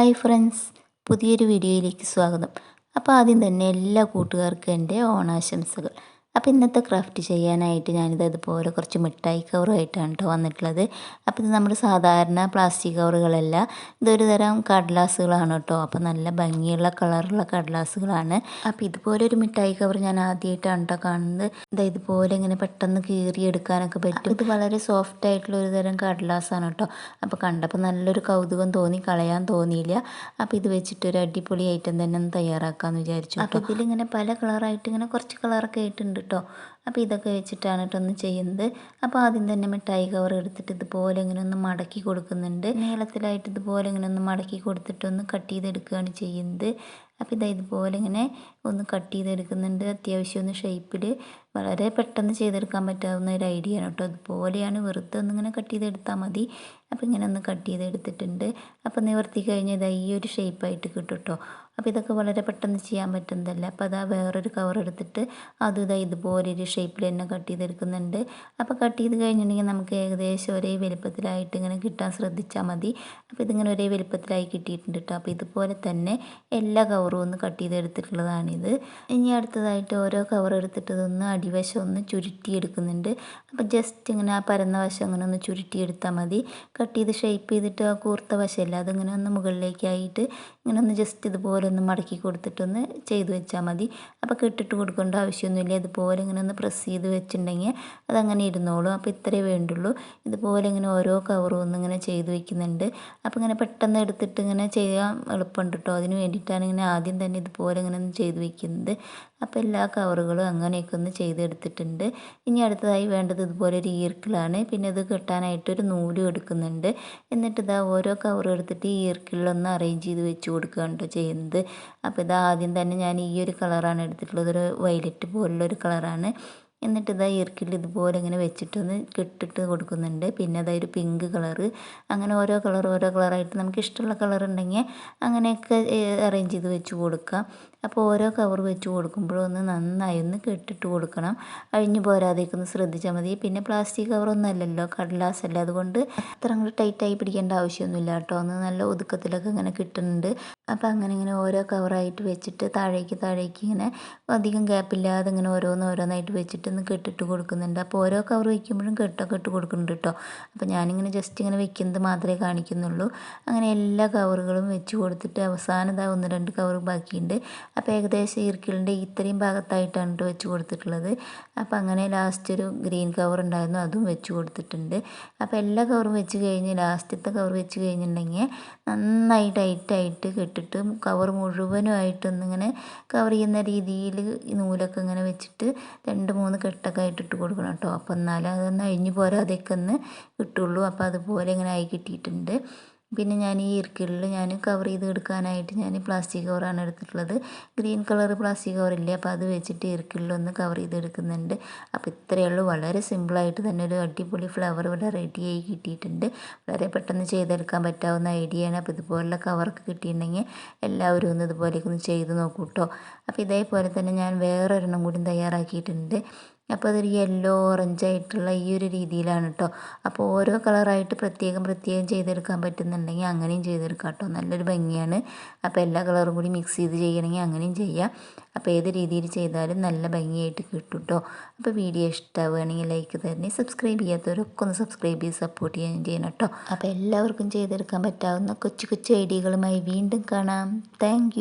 Hi friends പുതിയൊരു വീഡിയോയിലേക്ക് സ്വാഗതം. അപ്പോൾ ആദ്യം തന്നെ എല്ലാ കൂട്ടുകാർക്കും എന്റെ ഓണാശംസകൾ. അപ്പോൾ ഇന്നത്തെ ക്രാഫ്റ്റ് ചെയ്യാനായിട്ട് ഞാനിത് അതുപോലെ കുറച്ച് മിഠായി കവറുമായിട്ടാണ് കേട്ടോ വന്നിട്ടുള്ളത്. അപ്പോൾ ഇത് നമ്മൾ സാധാരണ പ്ലാസ്റ്റിക് കവറുകളല്ല ഇതൊരു തരം കടലാസുകളാണ് കേട്ടോ അപ്പോൾ നല്ല ഭംഗിയുള്ള കളറുള്ള കടലാസുകളാണ്. അപ്പോൾ ഇതുപോലെ ഒരു മിഠായി കവർ ഞാൻ ആദ്യമായിട്ടാണ് കേട്ടോ കാണുന്നത്. ഇതാ ഇതുപോലെ ഇങ്ങനെ പെട്ടെന്ന് കീറിയെടുക്കാനൊക്കെ പറ്റും. ഇത് വളരെ സോഫ്റ്റ് ആയിട്ടുള്ള ഒരു തരം കടലാസാണ് കേട്ടോ അപ്പോൾ കണ്ടപ്പോൾ നല്ലൊരു കൗതുകം തോന്നി കളയാൻ തോന്നിയില്ല. അപ്പോൾ ഇത് വെച്ചിട്ട് ഒരു അടിപൊളി ഐറ്റം തന്നെ ഒന്ന് തയ്യാറാക്കാമെന്ന് വിചാരിച്ചു അപ്പോൾ ഇതിലിങ്ങനെ പല കളറായിട്ട് ഇങ്ങനെ കുറച്ച് കളറൊക്കെ ആയിട്ടുണ്ട്. കേട്ടോ അപ്പോൾ ഇതൊക്കെ വെച്ചിട്ടാണ് കേട്ടോ ഒന്ന് ചെയ്യുന്നത്. അപ്പോൾ ആദ്യം തന്നെ മിഠായി കവർ എടുത്തിട്ട് ഇതുപോലെ ഇങ്ങനെ ഒന്ന് മടക്കി കൊടുക്കുന്നുണ്ട്. നീളത്തിലായിട്ട് ഇതുപോലെ ഇങ്ങനെ ഒന്ന് മടക്കി കൊടുത്തിട്ട് ഒന്ന് കട്ട് ചെയ്തെടുക്കുകയാണ് ചെയ്യുന്നത്. അപ്പോൾ ഇതാ ഇതുപോലെ ഇങ്ങനെ ഒന്ന് കട്ട് ചെയ്തെടുക്കുന്നുണ്ട്. അത്യാവശ്യം ഒന്ന് ഷേപ്പിൽ വളരെ പെട്ടെന്ന് ചെയ്തെടുക്കാൻ പറ്റാവുന്ന ഒരു ഐഡിയ ആണ് കേട്ടോ അതുപോലെയാണ് വെറുതെ ഒന്നിങ്ങനെ കട്ട് ചെയ്തെടുത്താൽ മതി. അപ്പോൾ ഇങ്ങനെ ഒന്ന് കട്ട് ചെയ്തെടുത്തിട്ടുണ്ട്. അപ്പോൾ നിവർത്തി കഴിഞ്ഞാൽ ഇതാ ഈ ഒരു ഷേപ്പായിട്ട് കിട്ടും കേട്ടോ അപ്പോൾ ഇതൊക്കെ വളരെ പെട്ടെന്ന് ചെയ്യാൻ പറ്റുന്നതല്ല. അപ്പോൾ അതാ വേറൊരു കവർ എടുത്തിട്ട് അതും ഇതാ ഇതുപോലെ ഒരു ഷേപ്പിൽ തന്നെ കട്ട് ചെയ്തെടുക്കുന്നുണ്ട്. അപ്പോൾ കട്ട് ചെയ്ത് കഴിഞ്ഞിട്ടുണ്ടെങ്കിൽ നമുക്ക് ഏകദേശം ഒരേ വലുപ്പത്തിലായിട്ട് ഇങ്ങനെ കിട്ടാൻ ശ്രദ്ധിച്ചാൽ മതി. അപ്പോൾ ഇതിങ്ങനെ ഒരേ വലുപ്പത്തിലായി കിട്ടിയിട്ടുണ്ട് കേട്ടോ അപ്പോൾ ഇതുപോലെ തന്നെ എല്ലാ കവറും ഒന്ന് കട്ട് ചെയ്തെടുത്തിട്ടുള്ളതാണിത്. ഇനി അടുത്തതായിട്ട് ഓരോ കവർ എടുത്തിട്ട് ഇതൊന്ന് അടിവശം ഒന്ന് ചുരുട്ടിയെടുക്കുന്നുണ്ട്. അപ്പോൾ ജസ്റ്റ് ഇങ്ങനെ ആ പരന്ന വശം അങ്ങനെ ഒന്ന് ചുരുട്ടിയെടുത്താൽ മതി. കട്ട് ചെയ്ത് ഷേപ്പ് ചെയ്തിട്ട് ആ കൂർത്ത വശമല്ല അതിങ്ങനെ ഒന്ന് മുകളിലേക്കായിട്ട് ഇങ്ങനെ ഒന്ന് ജസ്റ്റ് ഇതുപോലെ ഒന്ന് മടക്കി കൊടുത്തിട്ടൊന്ന് ചെയ്ത് വെച്ചാൽ മതി. അപ്പോൾ കെട്ടിട്ട് കൊടുക്കേണ്ട ആവശ്യമൊന്നുമില്ല. ഇതുപോലെ ഇങ്ങനെ ഒന്ന് പ്രസ് ചെയ്ത് വെച്ചിട്ടുണ്ടെങ്കിൽ അതങ്ങനെ ഇരുന്നോളും. അപ്പോൾ ഇത്രയേ വേണ്ടുള്ളൂ. ഇതുപോലെ ഇങ്ങനെ ഓരോ കവറും ഒന്ന് ഇങ്ങനെ ചെയ്ത് വെക്കുന്നുണ്ട്. അപ്പോൾ ഇങ്ങനെ പെട്ടെന്ന് എടുത്തിട്ട് ഇങ്ങനെ ചെയ്യാൻ എളുപ്പമുണ്ട് കേട്ടോ അതിന് വേണ്ടിയിട്ടാണ് ഇങ്ങനെ ആദ്യം തന്നെ ഇതുപോലെ ഇങ്ങനെ ഒന്ന് ചെയ്ത് വെക്കുന്നത്. അപ്പോൾ എല്ലാ കവറുകളും അങ്ങനെയൊക്കെ ഒന്ന് ചെയ്തെടുത്തിട്ടുണ്ട്. ഇനി അടുത്തതായി വേണ്ടത് ഇതുപോലെ ഒരു ഈർക്കിളാണ്. പിന്നെ ഇത് കെട്ടാനായിട്ടൊരു നൂലും എടുക്കുന്നുണ്ട്. എന്നിട്ട് ഇതാ ഓരോ കവറും എടുത്തിട്ട് ഈ ഈർക്കിളിലൊന്ന് അറേഞ്ച് ചെയ്ത് വെച്ച് കൊടുക്കുകയാണ് ചെയ്യുന്നത്. അപ്പോൾ ഇത് ആദ്യം തന്നെ ഞാൻ ഈ ഒരു കളറാണ് എടുത്തിട്ടുള്ളത്. ഒരു വയലറ്റ് പോലുള്ളൊരു കളറാണ് എന്നിട്ട് ഇതാ ഇറക്കിൽ ഇതുപോലെ ഇങ്ങനെ വെച്ചിട്ടൊന്ന് കെട്ടിട്ട് കൊടുക്കുന്നുണ്ട്. പിന്നെ അതായത് പിങ്ക് കളറ് അങ്ങനെ ഓരോ കളർ ഓരോ കളറായിട്ട് നമുക്ക് ഇഷ്ടമുള്ള കളർ ഉണ്ടെങ്കിൽ അങ്ങനെയൊക്കെ അറേഞ്ച് ചെയ്ത് വെച്ച് കൊടുക്കാം. അപ്പോൾ ഓരോ കവർ വെച്ച് കൊടുക്കുമ്പോഴൊന്ന് നന്നായി ഒന്ന് കെട്ടിട്ട് കൊടുക്കണം. അഴിഞ്ഞു പോരാതേക്ക് ഒന്ന് ശ്രദ്ധിച്ചാൽ മതി. പിന്നെ പ്ലാസ്റ്റിക് കവറൊന്നും അല്ലല്ലോ കടലാസ് അല്ല? അതുകൊണ്ട് അത്ര അങ്ങോട്ട് ടൈറ്റായി പിടിക്കേണ്ട ആവശ്യമൊന്നുമില്ല കേട്ടോ. ഒന്ന് നല്ല ഒതുക്കത്തിലൊക്കെ ഇങ്ങനെ കിട്ടുന്നുണ്ട്. അപ്പോൾ അങ്ങനെ ഇങ്ങനെ ഓരോ കവറായിട്ട് വെച്ചിട്ട് താഴേക്ക് താഴേക്ക് ഇങ്ങനെ അധികം ഗ്യാപ്പില്ലാതെ ഇങ്ങനെ ഓരോന്ന് ഓരോന്നായിട്ട് വെച്ചിട്ട് ഒന്ന് കെട്ടിട്ട് കൊടുക്കുന്നുണ്ട്. അപ്പോൾ ഓരോ കവർ വയ്ക്കുമ്പോഴും കെട്ടൊക്കെ ഇട്ട് കൊടുക്കുന്നുണ്ട് കേട്ടോ അപ്പോൾ ഞാനിങ്ങനെ ജസ്റ്റ് ഇങ്ങനെ വെക്കുന്നത് മാത്രമേ കാണിക്കുന്നുള്ളൂ. അങ്ങനെ എല്ലാ കവറുകളും വെച്ച് കൊടുത്തിട്ട് അവസാനം ഇതാ ഒന്ന് രണ്ട് കവർ ബാക്കിയുണ്ട്. അപ്പോൾ ഏകദേശം ഈർക്കിളിന്റെ ഇത്രയും ഭാഗത്തായിട്ടാണ് കേട്ടോ വെച്ച് കൊടുത്തിട്ടുള്ളത്. അപ്പോൾ അങ്ങനെ ലാസ്റ്റ് ഒരു ഗ്രീൻ കവർ ഉണ്ടായിരുന്നു അതും വെച്ച് കൊടുത്തിട്ടുണ്ട്. അപ്പോൾ എല്ലാ കവറും വെച്ച് കഴിഞ്ഞ് ലാസ്റ്റത്തെ കവർ വെച്ച് കഴിഞ്ഞിട്ടുണ്ടെങ്കിൽ നന്നായി ടൈറ്റായിട്ട് കെട്ടിട്ട് കവർ മുഴുവനുമായിട്ടൊന്നിങ്ങനെ കവർ ചെയ്യുന്ന രീതിയിൽ നൂലൊക്കെ ഇങ്ങനെ വെച്ചിട്ട് രണ്ട് മൂന്ന് കെട്ടൊക്കെ ആയിട്ട് ഇട്ട് കൊടുക്കണം കേട്ടോ. അപ്പോൾ എന്നാലും അതൊന്ന് അഴിഞ്ഞു പോരാതെയൊക്കെ ഒന്ന് കിട്ടുള്ളൂ. അപ്പോൾ അതുപോലെ ഇങ്ങനെ ആയി കിട്ടിയിട്ടുണ്ട്. പിന്നെ ഞാൻ ഈ ഇർക്കിളിൽ ഞാൻ കവർ ചെയ്ത് എടുക്കാനായിട്ട് ഞാൻ പ്ലാസ്റ്റിക് കവറാണ് എടുത്തിട്ടുള്ളത്. ഗ്രീൻ കളർ പ്ലാസ്റ്റിക് കവറില്ലേ അപ്പോൾ അത് വെച്ചിട്ട് ഇറുക്കിളിലൊന്ന് കവർ ചെയ്ത് എടുക്കുന്നുണ്ട് അപ്പോൾ ഇത്രയേ ഉള്ളൂ. വളരെ സിമ്പിളായിട്ട് തന്നെ ഒരു അടിപൊളി ഫ്ലവർ ഇവിടെ റെഡിയായി കിട്ടിയിട്ടുണ്ട്. വളരെ പെട്ടെന്ന് ചെയ്തെടുക്കാൻ പറ്റാവുന്ന ഐഡിയയാണ് അപ്പോൾ ഇതുപോലുള്ള കവർക്ക് കിട്ടിയിട്ടുണ്ടെങ്കിൽ എല്ലാവരും ഒന്ന് ഇതുപോലെയൊക്കെ ഒന്ന് ചെയ്ത് നോക്കൂ കേട്ടോ അപ്പോൾ ഇതേപോലെ തന്നെ ഞാൻ വേറൊരെണ്ണം കൂടി തയ്യാറാക്കിയിട്ടുണ്ട്. അപ്പോൾ അതൊരു യെല്ലോ ഓറഞ്ച് ആയിട്ടുള്ള ഈ ഒരു രീതിയിലാണ് കേട്ടോ അപ്പോൾ ഓരോ കളറായിട്ട് പ്രത്യേകം പ്രത്യേകം ചെയ്തെടുക്കാൻ പറ്റുന്നുണ്ടെങ്കിൽ അങ്ങനെയും ചെയ്തെടുക്കാം കേട്ടോ നല്ലൊരു ഭംഗിയാണ്. അപ്പോൾ എല്ലാ കളറും കൂടി മിക്സ് ചെയ്ത് ചെയ്യണമെങ്കിൽ അങ്ങനെയും ചെയ്യാം. അപ്പോൾ ഏത് രീതിയിൽ ചെയ്താലും നല്ല ഭംഗിയായിട്ട് കിട്ടും കേട്ടോ അപ്പോൾ വീഡിയോ ഇഷ്ടമാവുകയാണെങ്കിൽ ലൈക്ക് തരണേ സബ്സ്ക്രൈബ് ചെയ്യാത്തവരൊക്കെ ഒന്ന് സബ്സ്ക്രൈബ് ചെയ്ത് സപ്പോർട്ട് ചെയ്യാൻ ചെയ്യണം കേട്ടോ അപ്പോൾ എല്ലാവർക്കും ചെയ്തെടുക്കാൻ പറ്റാവുന്ന കൊച്ചു കൊച്ചു ഐഡിയകളുമായി വീണ്ടും കാണാം. താങ്ക്